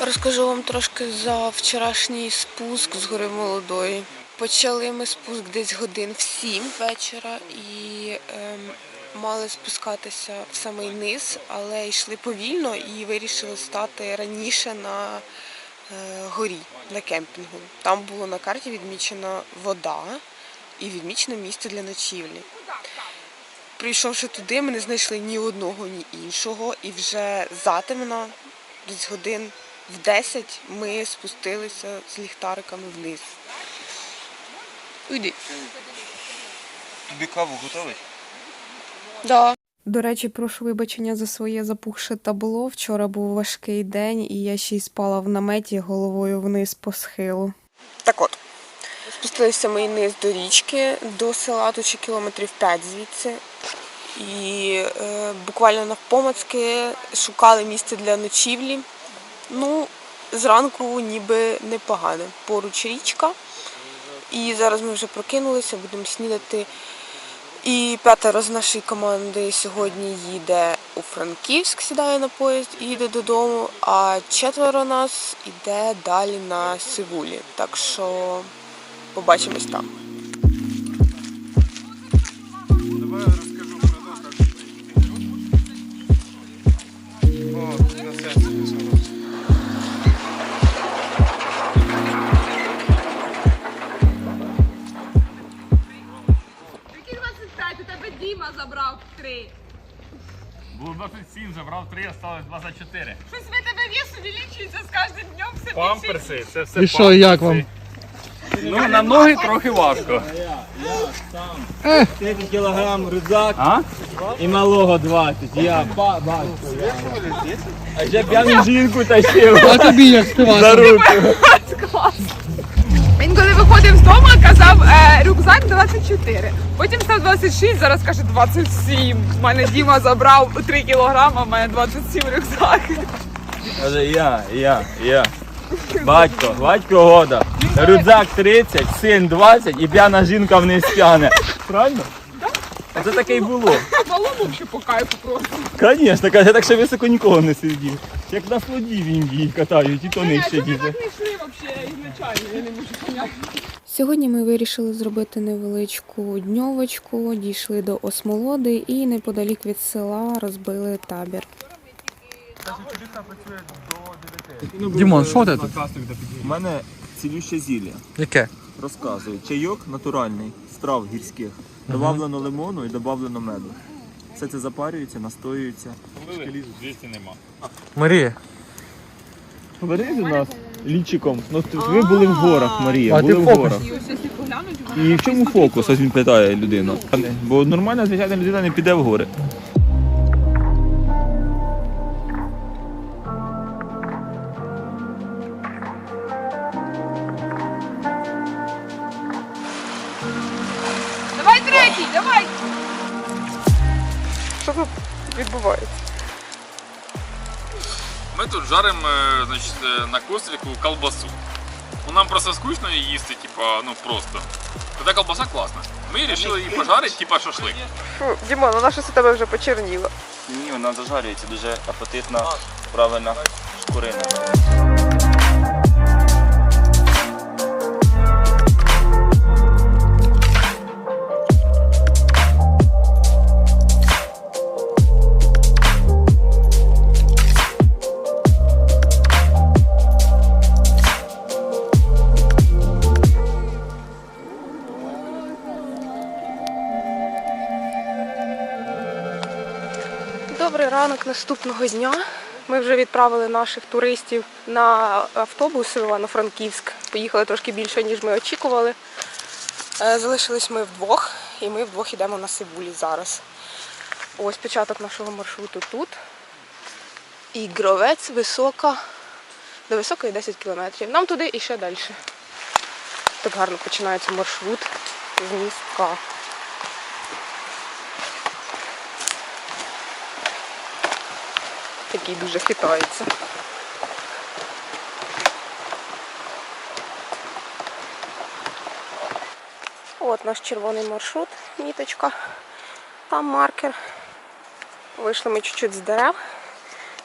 Розкажу вам трошки за вчорашній спуск з гори молодої. Почали ми спуск десь годин в сім вечора і ем, мали спускатися в самий низ, але йшли повільно і вирішили стати раніше на горі на кемпінгу. Там було на карті відмічена вода і відмічено місце для ночівлі. Прийшовши туди, ми не знайшли ні одного, ні іншого, і вже затемно, десь годин в 10 ми спустилися з ліхтариками вниз. Уйди. Тобі каву готовий? Да. До речі, прошу вибачення за своє запухше табло. Вчора був важкий день, і я ще й спала в наметі головою вниз по схилу. Так от, спустилися ми низ до річки, до села, тут ще кілометрів 5 звідси. І е, буквально навпомацки шукали місце для ночівлі. Ну, зранку ніби непогано. Поруч річка. І зараз ми вже прокинулися, будемо снідати. І п'ятеро з нашої команди сьогодні їде у Франківськ, сідає на поїзд і їде додому, а четверо нас іде далі на Сивулі. Так що побачимось там. 27, 3, осталось 24. Щось ви тебе вес увеличується з кожним днем все більше. Памперси, це все І що, як вам? Ну, на ноги трохи важко. 10 кілограм рюкзак А? і малого 20. Я ба батько. я. А ще п'яну жінку тащив А тобі як за руку. Він коли виходив з дому, казав е, рюкзак 24. Потім став 26, зараз каже 27. У мене Діма забрав 3 кілограма, в мене 27 рюкзак. Каже, я, я, я. Батько, батько года. Рюкзак 30, син 20 і п'яна жінка вниз тяне. Правильно? Це таке й було. Малому ще по кайфу просто. Звісно, каже, так що високо нікого не сидів. Як на слоді в Індії катають, і то не ще діти. так не йшли взагалі ізначально, я не можу поняти. Сьогодні ми вирішили зробити невеличку дньовочку, дійшли до Осмолоди і неподалік від села розбили табір. Дімон, що ти тут? У мене цілюще зілля. Яке? Розказую. Чайок натуральний, з трав гірських. Добавлено лимону і добавлено меду. Все це запарюється, настоюється. 200 нема. Марія. Говори до нас лічиком. Ну ти- ви були в горах, Марія, А, були ти в горах. І в чому фокус? Ось він питає людину. Бо нормальна звичайна людина не піде в гори. Значить, е, на костріку колбасу. Ну, нам просто скучно її їсти, типа, ну просто. Тоді колбаса класна. Ми вирішили її пожарити, типа шашлик. Фу, Дімон, вона щось у тебе вже почерніло. Ні, вона зажарюється, дуже апетитна, правильна шкурина. Наступного дня. Ми вже відправили наших туристів на автобус в Івано-Франківськ. Поїхали трошки більше, ніж ми очікували. Е, Залишились ми вдвох, і ми вдвох йдемо на Сибулі зараз. Ось початок нашого маршруту тут. І гровець висока. До високої 10 кілометрів. Нам туди і ще далі. Так гарно починається маршрут з містка. Такий дуже хитається. От наш червоний маршрут, міточка. Там маркер. Вийшли ми чуть-чуть з дерев.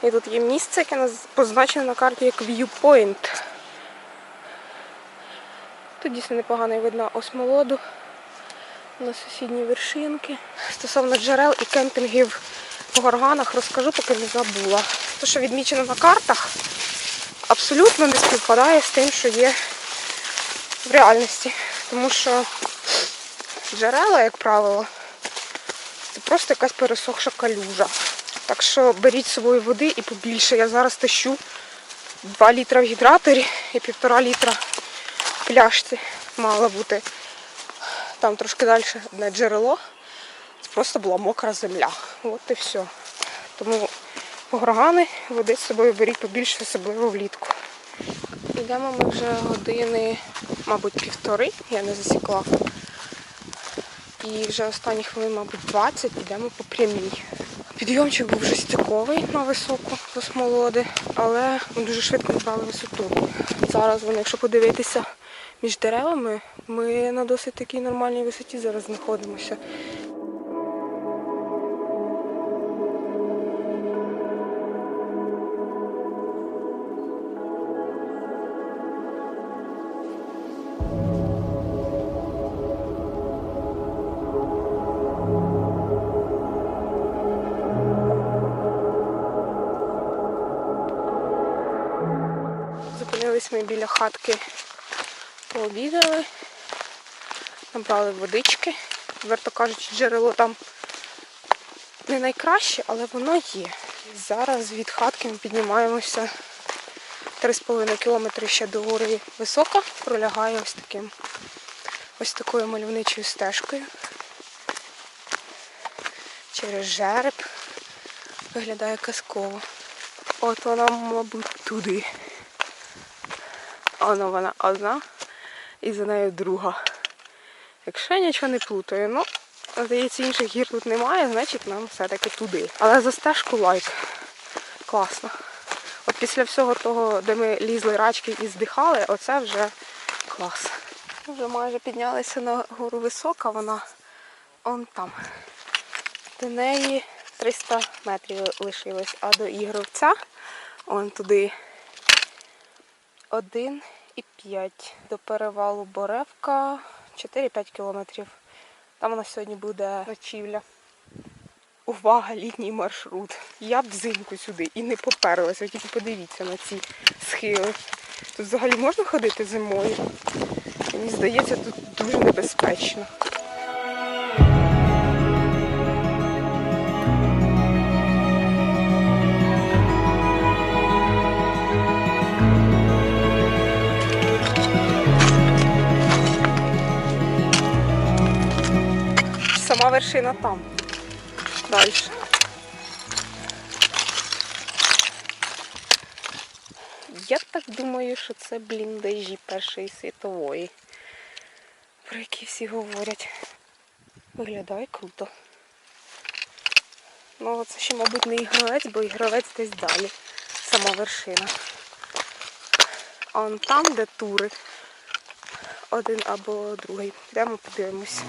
І тут є місце, яке позначено на карті як viewpoint. Тут дійсно непогано видно осмолоду на сусідні вершинки. Стосовно джерел і кемпінгів по горганах розкажу, поки не забула. Те, що відмічено на картах, абсолютно не співпадає з тим, що є в реальності. Тому що джерела, як правило, це просто якась пересохша калюжа. Так що беріть з собою води і побільше. Я зараз тащу 2 літра в гідраторі і півтора літра в пляшці мало бути. Там трошки далі одне джерело. Просто була мокра земля. От і все. Тому горгани води з собою беріть побільше, особливо влітку. Йдемо ми вже години, мабуть, півтори, я не засікла. І вже останні хвилин, мабуть, 20 йдемо по прямій. Підйомчик був жестяковий на високу осмолоди, але ми дуже швидко набрали висоту. Зараз вони, якщо подивитися між деревами, ми на досить такій нормальній висоті зараз знаходимося. Зупинились ми біля хатки, пообідали, набрали водички. Відверто кажучи, джерело там не найкраще, але воно є. Зараз від хатки ми піднімаємося 3,5 кілометри ще до гори висока, пролягає ось таким ось такою мальовничою стежкою. Через жереб. Виглядає казково. От вона, мабуть, туди. Воно вона одна і за нею друга. Якщо я нічого не плутаю, ну, здається, інших гір тут немає, значить нам все-таки туди. Але за стежку лайк. Класно. От після всього того, де ми лізли рачки і здихали, оце вже клас. Вже майже піднялися на гору висока, вона он там. До неї 300 метрів лишилось, а до ігровця он туди 1,5 до перевалу Боревка 4-5 кілометрів. Там у нас сьогодні буде ночівля. Увага, літній маршрут. Я б взимку сюди і не поперлася. Тільки подивіться на ці схили. Тут взагалі можна ходити зимою. Мені здається, тут дуже небезпечно. Сама вершина там. Далі. Я так думаю, що це бліндажі Першої світової, про які всі говорять. Виглядає круто. Ну, це ще, мабуть, не ігровець, бо ігровець десь далі. Сама вершина. А он там, де тури, один або другий. Йдемо подивимось.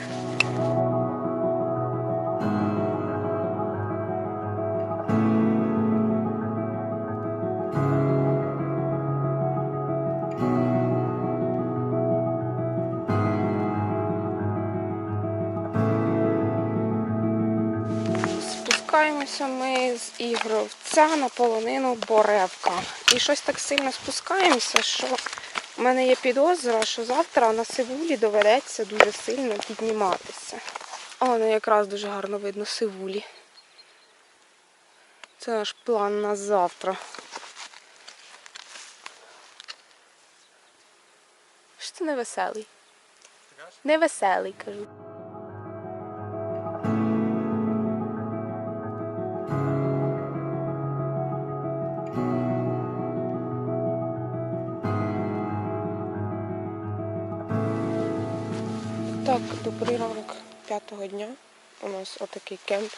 Спускаємося ми з ігровця на полонину Боревка. І щось так сильно спускаємося, що в мене є підозра, що завтра на Сивулі доведеться дуже сильно підніматися. О, ну якраз дуже гарно видно Сивулі. Це наш план на завтра. Що це невеселий? Невеселий, кажу. П'ятого дня. У нас отакий кемп.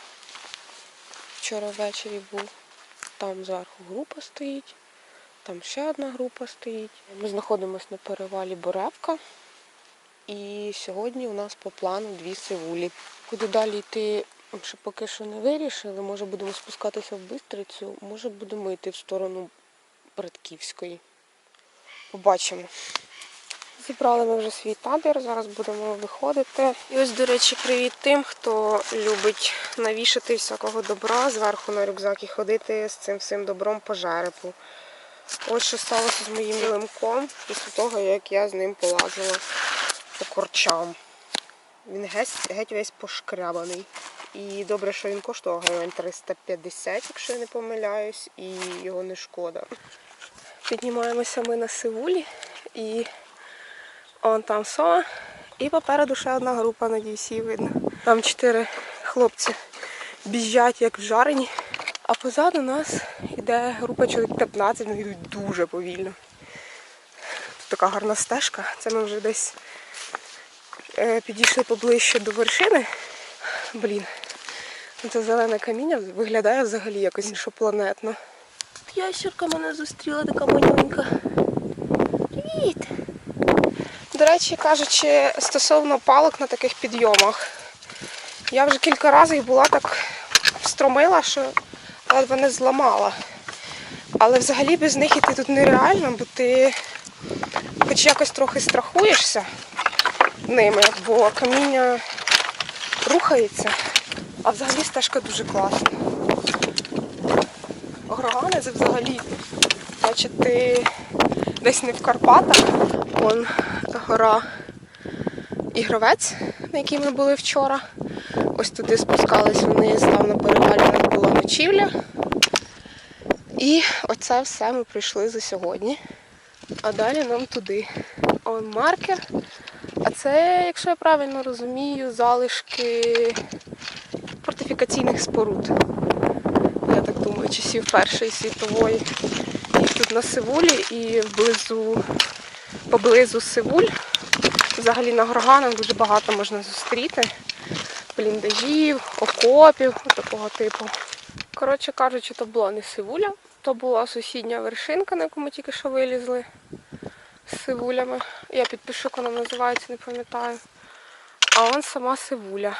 Вчора ввечері був. Там зверху група стоїть, там ще одна група стоїть. Ми знаходимося на перевалі Боревка. І сьогодні у нас по плану дві сивулі. Куди далі йти, ще поки що не вирішили. Може будемо спускатися в Бистрицю, може будемо йти в сторону Братківської. Побачимо. Зібрали ми вже свій табір, зараз будемо виходити. І ось, до речі, привіт тим, хто любить навішати всякого добра зверху на рюкзак і ходити з цим всім добром по жерепу. Ось що сталося з моїм лимком після того, як я з ним полазила по корчам. Він геть, геть весь пошкрябаний. І добре, що він коштував гривень 350, якщо я не помиляюсь, і його не шкода. Піднімаємося ми на Сивулі і он там Соа. І попереду ще одна група, надіюсь, її видно. Там чотири хлопці біжать як вжарені. А позаду нас йде група чоловік 15, вони йдуть дуже повільно. Тут така гарна стежка. Це ми вже десь е, підійшли поближче до вершини. Блін, ну це зелене каміння виглядає взагалі якось іншопланетно. Ящерка мене зустріла, така манюнька. Привіт! До речі, кажучи, стосовно палок на таких підйомах. Я вже кілька разів була так встромила, що ледве не зламала. Але взагалі без них іти тут нереально, бо ти хоч якось трохи страхуєшся ними, бо каміння рухається, а взагалі стежка дуже класна. Грогани взагалі, значить, ти десь не в Карпатах, вон гора Ігровець, на якій ми були вчора. Ось туди спускались вниз, там на перевалі була ночівля. І оце все ми прийшли за сьогодні. А далі нам туди. Он маркер. А це, якщо я правильно розумію, залишки фортифікаційних споруд. Я так думаю, часів Першої світової. Їх тут на Сивулі і вблизу, поблизу Сивуль. Взагалі на горганах дуже багато можна зустріти. Бліндажів, окопів, такого типу. Коротше кажучи, то була не Сивуля, то була сусідня вершинка, на яку ми тільки що вилізли з сивулями. Я підпишу, як вона називається, не пам'ятаю. А он сама Сивуля.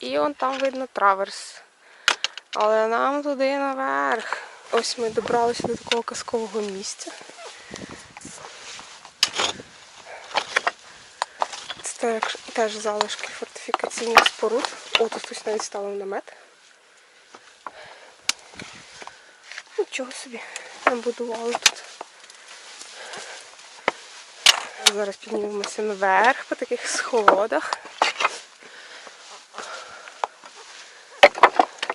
І он там видно траверс. Але нам туди наверх. Ось ми добралися до такого казкового місця. Це теж, залишки фортифікаційних споруд. О, тут хтось навіть ставив намет. Нічого собі набудували тут. Зараз піднімемося наверх по таких сходах.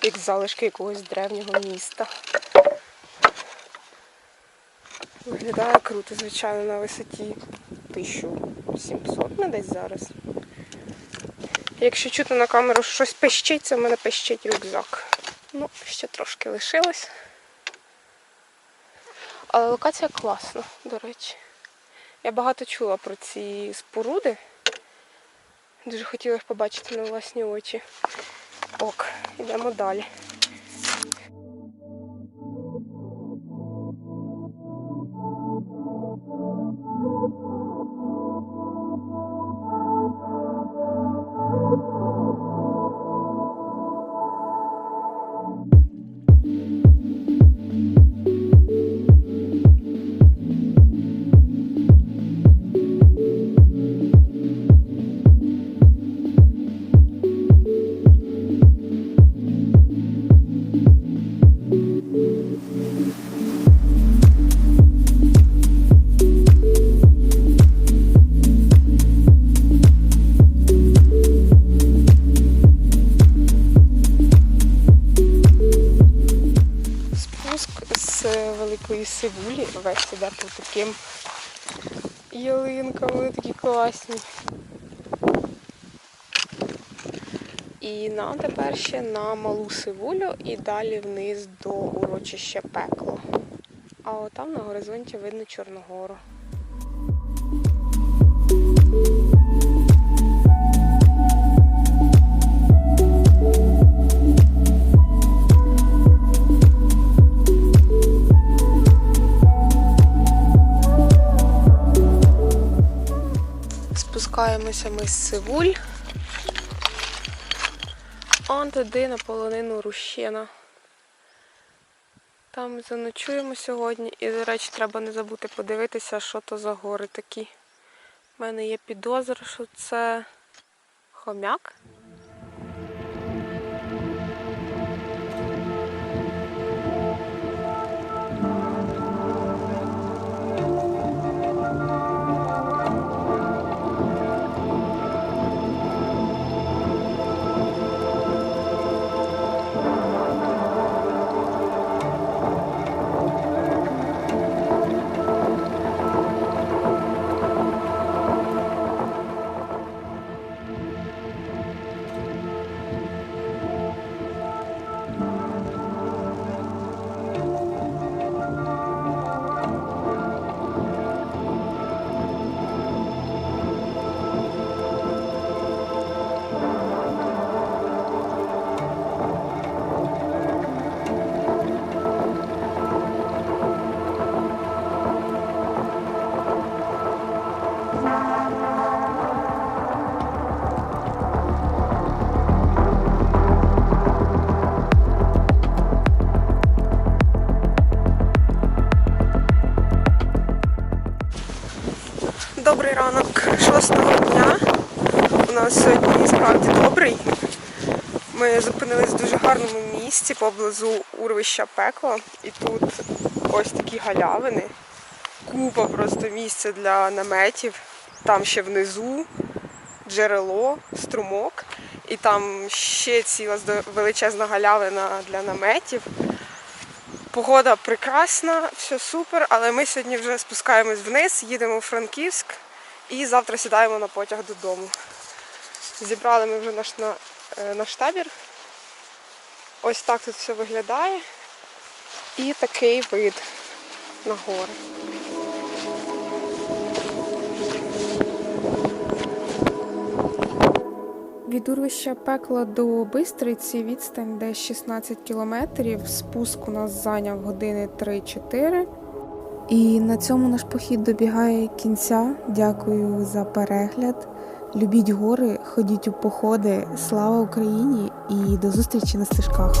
Як залишки якогось древнього міста. Виглядає круто, звичайно, на висоті 1700 ми десь зараз. Якщо чути на камеру що щось це в мене пищить рюкзак. Ну, ще трошки лишилось. Але локація класна, до речі. Я багато чула про ці споруди. Дуже хотіла їх побачити на власні очі. Ок, йдемо далі. Таким ялинкам, вони такі класні. І нам тепер ще на малу сивулю і далі вниз до урочища пекло. А отам на горизонті видно Чорногору. Спускаємося ми з Сивуль. Он туди на полонину Рущина. Там заночуємо сьогодні. І, до речі, треба не забути подивитися, що то за гори такі. У мене є підозра, що це хомяк. Шостого дня. У нас сьогодні справді добрий. Ми зупинились в дуже гарному місці поблизу урвища пекло. І тут ось такі галявини. Купа просто місця для наметів. Там ще внизу джерело, струмок. І там ще ціла величезна галявина для наметів. Погода прекрасна, все супер, але ми сьогодні вже спускаємось вниз, їдемо у Франківськ і завтра сідаємо на потяг додому. Зібрали ми вже наш, на, е, наш табір. Ось так тут все виглядає. І такий вид на гори. Від урвища пекла до Бистриці відстань десь 16 кілометрів. Спуск у нас зайняв години 3-4. І на цьому наш похід добігає кінця. Дякую за перегляд. Любіть гори, ходіть у походи. Слава Україні і до зустрічі на стежках.